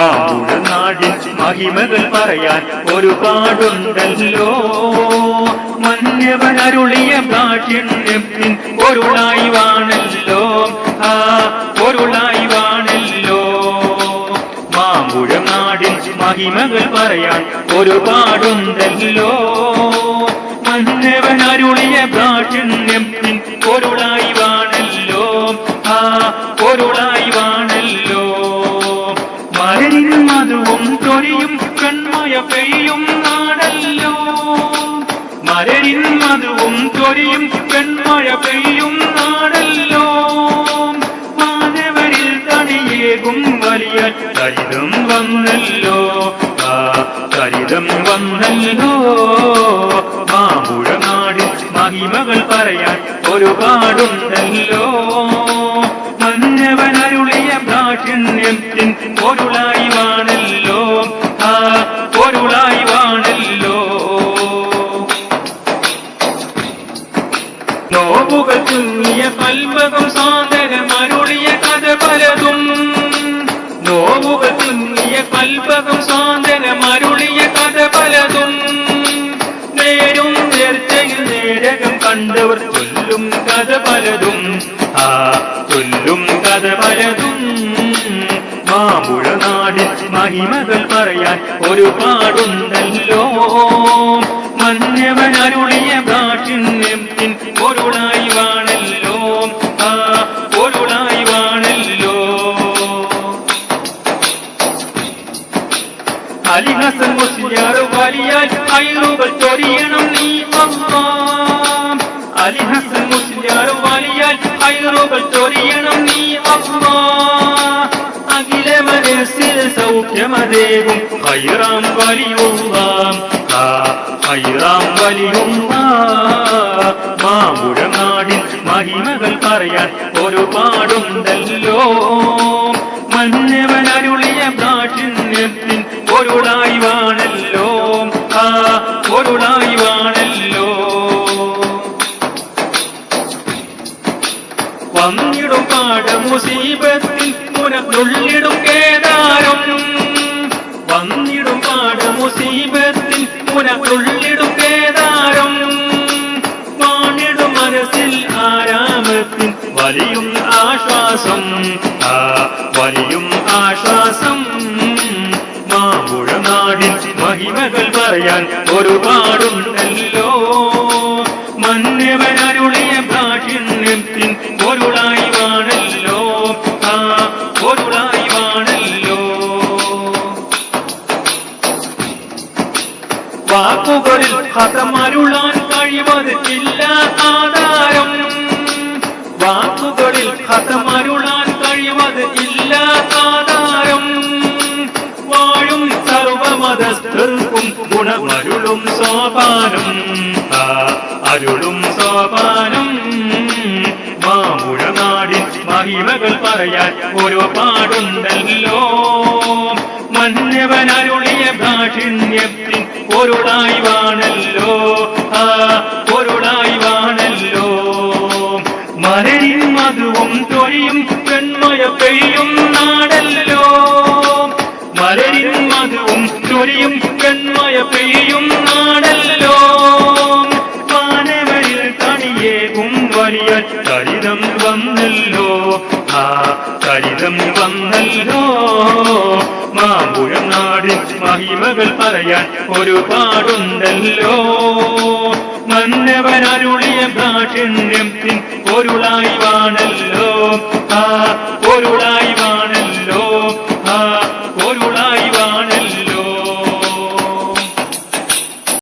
മാമ്പുഴനാടിൻ മഹിമകൾ പറയാൻ ഒരുപാടുണ്ടല്ലോ. മന്യവനരുളിയ ഭാഷ്യണ്യത്തിൻ പൊരുളായി വാണല്ലോ ആ പൊരുളായി വാണല്ലോ മാമ്പുഴനാടിൻ മഹിമകൾ പറയാൻ ഒരുപാടുണ്ടല്ലോ. മന്നവനരുളിയ ഭാഷ്യണ്യത്തിൻ പെയ്യും നാടല്ലോ. മലരിൽ മധുവും തൊരിയും പെൺമഴ പെയ്യും നാടല്ലോ. മാനവരിൽ തണിയേകും വലിയ ചരിതം വന്നല്ലോ. ആ ചരിതം വന്നല്ലോ. മാമ്പുഴനാട് മഹിമകൾ പറയാൻ ഒരുപാടുണ്ടല്ലോ. മന്നവനരുളിയ ഭാഷ്യണ്യത്തിൻ പൊരുളായി ചുങ്ങിയ പൽപകം സാന്ദരമരുളിയ കഥ പലതും. നോവുകൾ കൽപകം പൽപകം സാന്ദരമരുളിയ കഥ പലതും. നേരും നേർച്ചയിൽ നേരകം കണ്ടവർ ചൊല്ലും കഥ പലതും. ആ ചൊല്ലും കഥ പലതും. മാമ്പുഴനാടിൻ മഹിമകൾ പറയാൻ ഒരുപാടുണ്ടല്ലോ മഞ്ഞവൻ അരുളിയ പൊരുളായി അലിഹസൻ മുസ്ലിയാർ വലിയാൽ അയറുകൾ ചൊരിയണം നീ അലിഹസൻ മുസ്ലിയാർ വലിയാൽ അയറുകൾ ചൊരിയണം നീ അല്ലാ അഖില മനസ്സിൽ സൗഖ്യമതേകും ഹൈറാം വലിയുള്ള ഹൈറാം വലിയുള്ള മാമ്പുഴനാടിൻ മഹിമകൾ പറയാൻ ഒരുപാടുണ്ടല്ലോ ഭാഷിണ്യത്തിൻ പൊരുളായി വാണല്ലോ ആ പൊരുളായി വാണല്ലോ വന്നിടും പാടമുസീബത്തിൽ മുനക്കുള്ളിടും കേദാരം. വന്നിടും പാടമുസീബത്തിൽ മുനക്കുള്ളിടും കേദാരം. വാണിടും മനസ്സിൽ ആരാമത്തിൽ വലിയും ആശ്വാസം. പറയാൻ ഒരുപാടുണ്ടല്ലോ. മന്നവനരുളിയ ഭാഷ്യത്തിൻ പൊരുളായി വാണല്ലോ ആ പൊരുളായി വാണല്ലോ വാക്കുകളിൽ ഹതമരുളാൻ കഴിവത് ഇല്ല ഗുണമരുളും സോപാനം. അരുളും സോപാനം. മാമുഴനാടിൻ മഹിമകൾ പറയാൻ ഒരുപാടുണ്ടല്ലോ മന്നവനരുളിയ ഭാഷിണ്യത്തിൻ പൊരുളായി വാണല്ലോ ആ പൊരുളായി വാണല്ലോ മലരിൻ മധുവും തൊഴിയും പെൺമയ പെയ്യും നാടല്ലോ. മലരിൻ മധുവും തൊഴിയും വന്നല്ലോ. ആ കരിതം വന്നല്ലോ. മാമ്പുഴനാടിൻ മഹിമകൾ പറയാൻ ഒരുപാടുണ്ടല്ലോ. മന്നവനരുളിയ ഭാഷിണ്യത്തിൻ പൊരുളായി വാണല്ലോ. ആ